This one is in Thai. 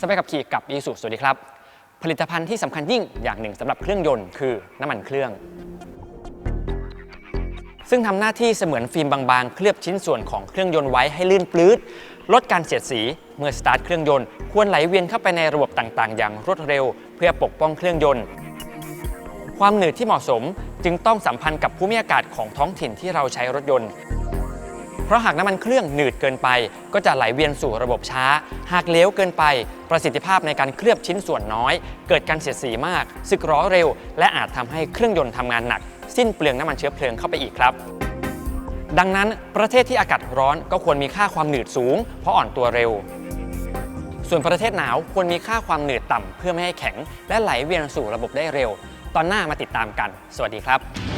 สบายขับขี่กับอีสุสวัสดีครับ ผลิตภัณฑ์ที่สำคัญยิ่งอย่างหนึ่งสำหรับเครื่องยนต์คือน้ำมันเครื่อง ซึ่งทำหน้าที่เสมือนฟิล์มบางๆ เคลือบชิ้นส่วนของเครื่องยนต์ไว้ให้ลื่นปลื้ดลดการเสียดสีเมื่อสตาร์ทเครื่องยนต์ควรไหลเวียนเข้าไปในระบบต่างๆ อย่างรวดเร็ว เพื่อปกป้องเครื่องยนต์ ความหนืดที่เหมาะสมจึงต้องสัมพันธ์กับภูมิอากาศของท้องถิ่นที่เราใช้รถยนต์ เพราะหากน้ำมันเครื่องหนืดเกินไป ก็จะไหลเวียนสู่ระบบช้า หากเลี้ยวเกินไป ประสิทธิภาพในการเคลือบชิ้นส่วนน้อย เกิดการเสียดสีมาก สึกล้อเร็ว และอาจทำให้เครื่องยนต์ทำงานหนัก สิ้นเปลืองน้ำมันเชื้อเพลิงเข้าไปอีกครับ ดังนั้นประเทศที่อากาศร้อนก็ควรมีค่าความหนืดสูง เพราะอ่อนตัวเร็วส่วนประเทศหนาวควรมีค่าความหนืดต่ำเพื่อไม่ให้แข็ง และไหลเวียนสู่ระบบได้เร็ว ตอนหน้ามาติดตามกัน สวัสดีครับ